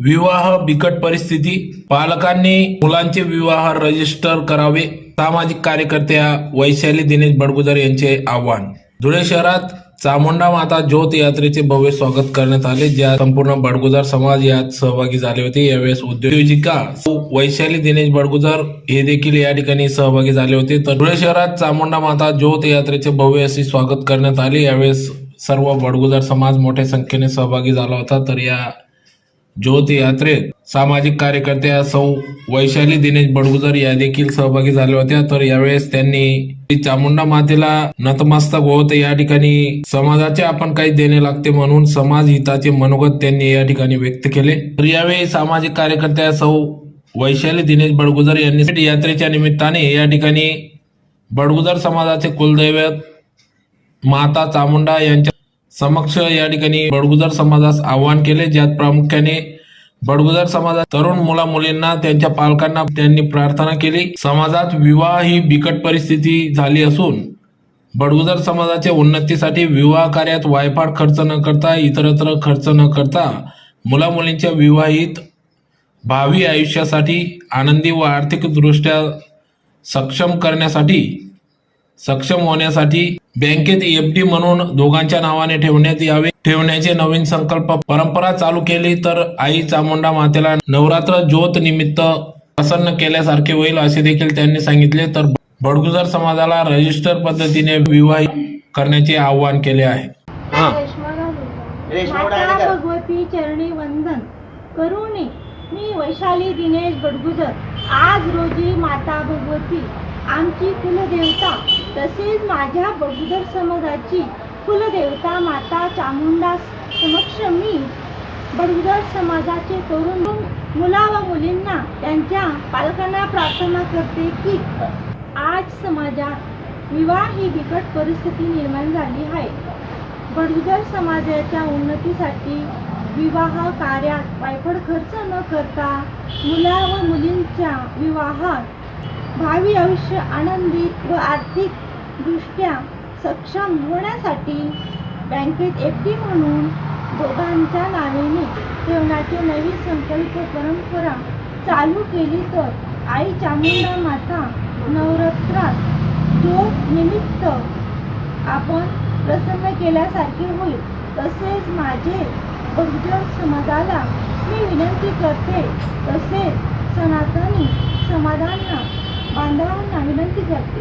विवाह बिकट परिस्थिती. पालकांनी मुलांचे विवाह रजिस्टर करावे. सामाजिक कार्यकर्त्या वैशाली दिनेश बडगुजर यांचे आव्हान. धुळे शहरात चामुंडा माता ज्योत यात्रेचे भव्य स्वागत करण्यात आले. ज्या संपूर्ण बडगुजर समाज यात सहभागी झाले होते. यावेळेस उद्योजिका वैशाली दिनेश बडगुजर हे देखील या ठिकाणी सहभागी झाले होते. तर धुळे शहरात चामुंडा माता ज्योत यात्रेचे भव्य असे स्वागत करण्यात आले. यावेळेस सर्व बडगुजर समाज मोठ्या संख्येने सहभागी झाला होता. तर या ज्योत यात्रेत सामाजिक कार्यकर्त्या सौ वैशाली दिनेश बडगुजर या देखील सहभागी झाल्या होत्या. तर यावेळेस त्यांनी चामुंडा मातेला नतमस्तक होत. या ठिकाणी समाजाचे आपण काही देणे लागते म्हणून समाज हिताचे मनोगत त्यांनी या ठिकाणी व्यक्त केले. तर यावेळी सामाजिक कार्यकर्त्या सौ वैशाली दिनेश बडगुजर यांनी यात्रेच्या निमित्ताने या ठिकाणी बडगुजर समाजाचे कुलदैवत माता चामुंडा यांच्या समक्ष या ठिकाणी बडगुजर समाजास आवाहन केले. ज्यात प्रामुख्याने बडगुजर समाजात तरुण मुला मुलींना त्यांच्या पालकांना त्यांनी प्रार्थना केली. समाजात विवाह ही बिकट परिस्थिती झाली असून बडगुजर समाजाच्या उन्नतीसाठी विवाह कार्यात वायफाट खर्च न करता इतरत्र खर्च न करता मुला मुलींच्या विवाहित भावी आयुष्यासाठी आनंदी व आर्थिकदृष्ट्या सक्षम करण्यासाठी सक्षम होण्यासाठी बँकेत एफडी म्हणून दोघांच्या नावाने ठेवण्यात यावे. ठेवण्याचे नवीन संकल्प. परंपरा चालू केली तर आई चामुंडा मातेला नवरात्र ज्योत निमित्त प्रसन्न केल्यासारखे होईल असे देखील त्यांनी सांगितले. तर बडगुजर समाजाला रजिस्टर पद्धतीने विवाह करण्याचे आवाहन केले आहे. हा? भगवती चरणी वंदन करुणे. मी वैशाली दिनेश बडगुजर. आज रोजी माता भगवती. आमची कुलदेवता तसेच माझ्या बगुदर समाजाची कुलदेवता माता चामुंडा समक्ष मी बडगुदर समाजाचे तरुण मुला व मुलींना त्यांच्या पालकांना प्रार्थना करते की आज समाजात विवाह ही बिकट परिस्थिती निर्माण झाली आहे. बडगुदर समाजाच्या उन्नतीसाठी विवाह कार्यात वायफळ खर्च न करता मुला व मुलींच्या विवाहात भावी आयुष्य आनंदी व आर्थिक दृष्ट्या सक्षम होण्यासाठी बँकेत एफ डी म्हणून दोघांच्या नावेने ठेवण्याची नवीन संकल्प परंपरा चालू केली तर आई चामुंडा माता नवरात्रात जो निमित्त आपण प्रसन्न केल्यासारखे होईल. तसेच माझे बहुजन समाजाला मी विनंती करते तसेच सनातनी समाधान बांधवांना विनंती करते